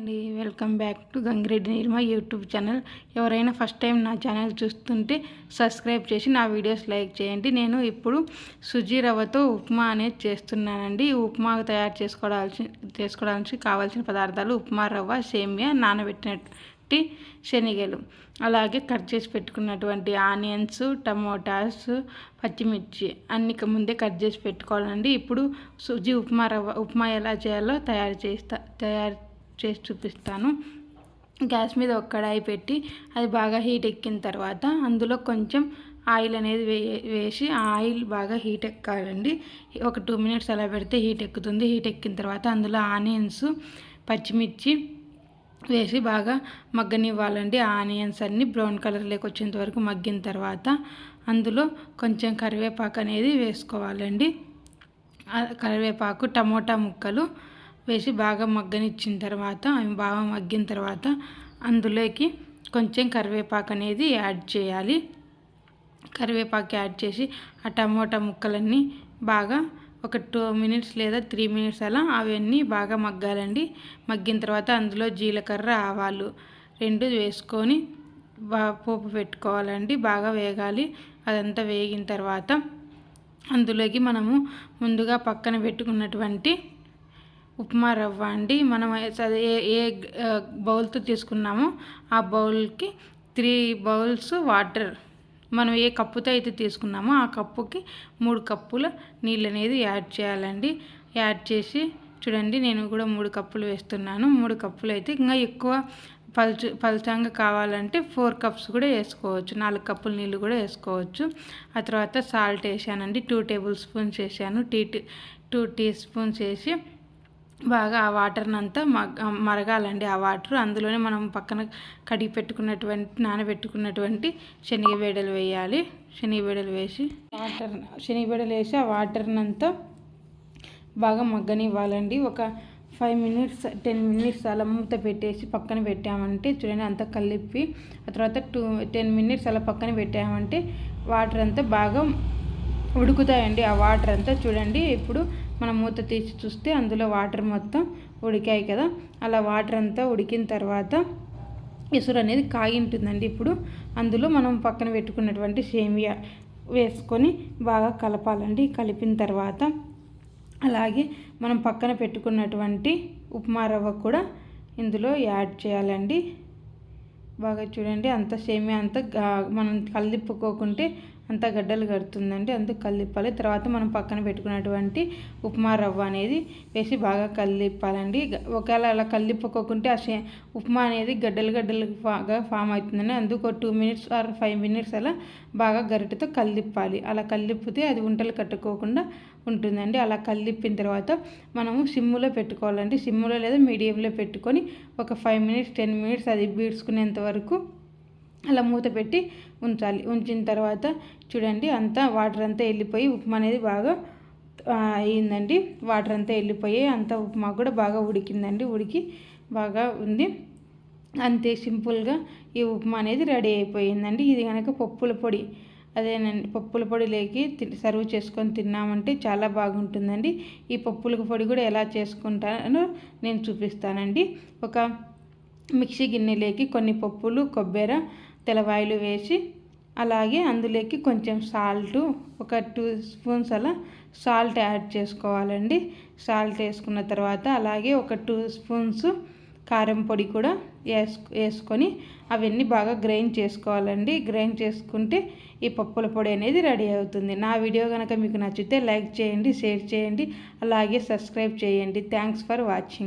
అండి. Welcome back to Gangireddy Nirma YouTube channel. ఎవరైనా first time నా ఛానల్ చూస్తుంటే సబ్స్క్రైబ్ చేసి నా వీడియోస్ లైక్ చేయండి. నేను ఇప్పుడు సుజీ రవ్వతో ఉప్మా అనేది చేస్తున్నానండి. ఈ ఉప్మా తయారు చేసుకోవాల్సి చేసుకోవడానికి కావాల్సిన పదార్థాలు ఉప్మా రవ్వ సేమియా నానబెట్టినట్టు శనగలు. అలాగే కట్ చేసి పెట్టుకున్నటువంటి ఆనియన్స్ టమోటాస్ పచ్చిమిర్చి అన్ని ముందే కట్ చేసి పెట్టుకోవాలండి. ఇప్పుడు సుజీ ఉప్మా రవ్వ ఉప్మా ఎలా చేయాలో తయారు చేస్తా తయారు చేసి చూపిస్తాను. గ్యాస్ మీద ఒక కడాయి పెట్టి అది బాగా హీట్ ఎక్కిన తర్వాత అందులో కొంచెం ఆయిల్ అనేది వే వేసి ఆ ఆయిల్ బాగా హీట్ ఎక్కాలండి. ఒక టూ మినిట్స్ అలా పెడితే హీట్ ఎక్కుతుంది. హీట్ ఎక్కిన తర్వాత అందులో ఆనియన్స్ పచ్చిమిర్చి వేసి బాగా మగ్గనివ్వాలండి. ఆనియన్స్ అన్నీ బ్రౌన్ కలర్లోకి వచ్చేంత వరకు మగ్గిన తర్వాత అందులో కొంచెం కరివేపాకు అనేది వేసుకోవాలండి. కరివేపాకు టమోటా ముక్కలు వేసి బాగా మగ్గనిచ్చిన తర్వాత అవి బాగా మగ్గిన తర్వాత అందులోకి కొంచెం కరివేపాకు అనేది యాడ్ చేయాలి. కరివేపాకు యాడ్ చేసి ఆ టమోటా ముక్కలన్నీ బాగా ఒక టూ మినిట్స్ లేదా త్రీ మినిట్స్ అలా అవన్నీ బాగా మగ్గాలండి. మగ్గిన తర్వాత అందులో జీలకర్ర ఆవాలు రెండు వేసుకొని బాగా పోపు పెట్టుకోవాలండి. బాగా వేగాలి. అదంతా వేగిన తర్వాత అందులోకి మనము ముందుగా పక్కన పెట్టుకున్నటువంటి ఉప్మా రవ్వ అండి. మనం ఏ ఏ బౌల్తో తీసుకున్నామో ఆ బౌల్కి త్రీ బౌల్స్ వాటర్ మనం ఏ కప్పుతో అయితే తీసుకున్నామో ఆ కప్పుకి మూడు కప్పుల నీళ్ళు అనేది యాడ్ చేయాలండి. యాడ్ చేసి చూడండి నేను కూడా మూడు కప్పులు వేస్తున్నాను. మూడు కప్పులు అయితే ఇంకా ఎక్కువ పలుచు పలుచంగా కావాలంటే ఫోర్ కప్స్ కూడా వేసుకోవచ్చు. నాలుగు కప్పుల నీళ్ళు కూడా వేసుకోవచ్చు. ఆ తర్వాత సాల్ట్ వేసానండి. టూ టేబుల్ స్పూన్స్ వేసాను. టీ టూ టీ స్పూన్స్ వేసి బాగా ఆ వాటర్ని అంతా మరగాలండి ఆ వాటర్. అందులోనే మనం పక్కన కడిగి పెట్టుకున్నటువంటి నానబెట్టుకున్నటువంటి శనగబేడలు వేయాలి. శనగబేడలు వేసి వాటర్ శనగబేడలు వేసి ఆ వాటర్ని అంతా బాగా మగ్గనివ్వాలండి. ఒక ఫైవ్ మినిట్స్ టెన్ మినిట్స్ అలా మూత పెట్టేసి పక్కన పెట్టామంటే చూడండి అంతా కలిపి ఆ తర్వాత టూ టెన్ మినిట్స్ అలా పక్కన పెట్టామంటే వాటర్ అంతా బాగా ఉడుకుతాయండి. ఆ వాటర్ అంతా చూడండి ఇప్పుడు మనం మూత తీసి చూస్తే అందులో వాటర్ మొత్తం ఉడికాయి కదా. అలా వాటర్ అంతా ఉడికిన తర్వాత ఇసురు అనేది కాగి ఉంటుందండి ఇప్పుడు అందులో మనం పక్కన పెట్టుకున్నటువంటి సేమియా వేసుకొని బాగా కలపాలండి. కలిపిన తర్వాత అలాగే మనం పక్కన పెట్టుకున్నటువంటి ఉప్మా రవ్వ కూడా ఇందులో యాడ్ చేయాలండి. బాగా చూడండి అంత సేమియా అంతా మనం కలిపుకోకుంటే అంతా గడ్డలు కడుతుందండి అందుకు కలిపాలి తర్వాత మనం పక్కన పెట్టుకున్నటువంటి ఉప్మా రవ్వ అనేది వేసి బాగా కలిపాలండి ఒకవేళ అలా కలిపుకోకుంటే ఆ ఉప్మా అనేది గడ్డలు గడ్డలు బాగా ఫామ్ అవుతుందండి అందుకు two minutes or five minutes అలా బాగా గరిటతో కలిపాలి అలా కలిపితే అది ఉంటలు కట్టుకోకుండా ఉంటుందండి. అలా కలిపిన తర్వాత మనము సిమ్ములో పెట్టుకోవాలండి. సిమ్ములో లేదా మీడియంలో పెట్టుకొని ఒక ఫైవ్ మినిట్స్ టెన్ మినిట్స్ అది బీడ్చుకునేంత వరకు అలా మూత పెట్టి ఉంచాలి. ఉంచిన తర్వాత చూడండి అంతా వాటర్ అంతా వెళ్ళిపోయి ఉప్మా అనేది బాగా అయిందండి వాటర్ అంతా వెళ్ళిపోయి అంతా ఉప్మా కూడా బాగా ఉడికిందండి. ఉడికి బాగా ఉంది. అంతే సింపుల్గా ఈ ఉప్మా అనేది రెడీ అయిపోయిందండి. ఇది కనుక పప్పుల పొడి అదేనండి పప్పుల పొడి లేకి సర్వ్ చేసుకొని తిన్నామంటే చాలా బాగుంటుందండి. ఈ పప్పుల పొడి కూడా ఎలా చేసుకుంటానో నేను చూపిస్తానండి. ఒక మిక్సీ గిన్నెలోకి కొన్ని పప్పులు కొబ్బరి తెల్లవాయిలు వేసి అలాగే అందులోకి కొంచెం సాల్ట్ ఒక టూ స్పూన్స్ అలా సాల్ట్ యాడ్ చేసుకోవాలండి. సాల్ట్ వేసుకున్న తర్వాత అలాగే ఒక టూ స్పూన్స్ కారం పొడి కూడా వేసు వేసుకొని అవన్నీ బాగా గ్రైండ్ చేసుకోవాలండి. గ్రైండ్ చేసుకుంటే ఈ పప్పుల పొడి అనేది రెడీ అవుతుంది. నా వీడియో కనుక మీకు నచ్చితే లైక్ చేయండి షేర్ చేయండి అలాగే సబ్స్క్రైబ్ చేయండి. Thanks for watching.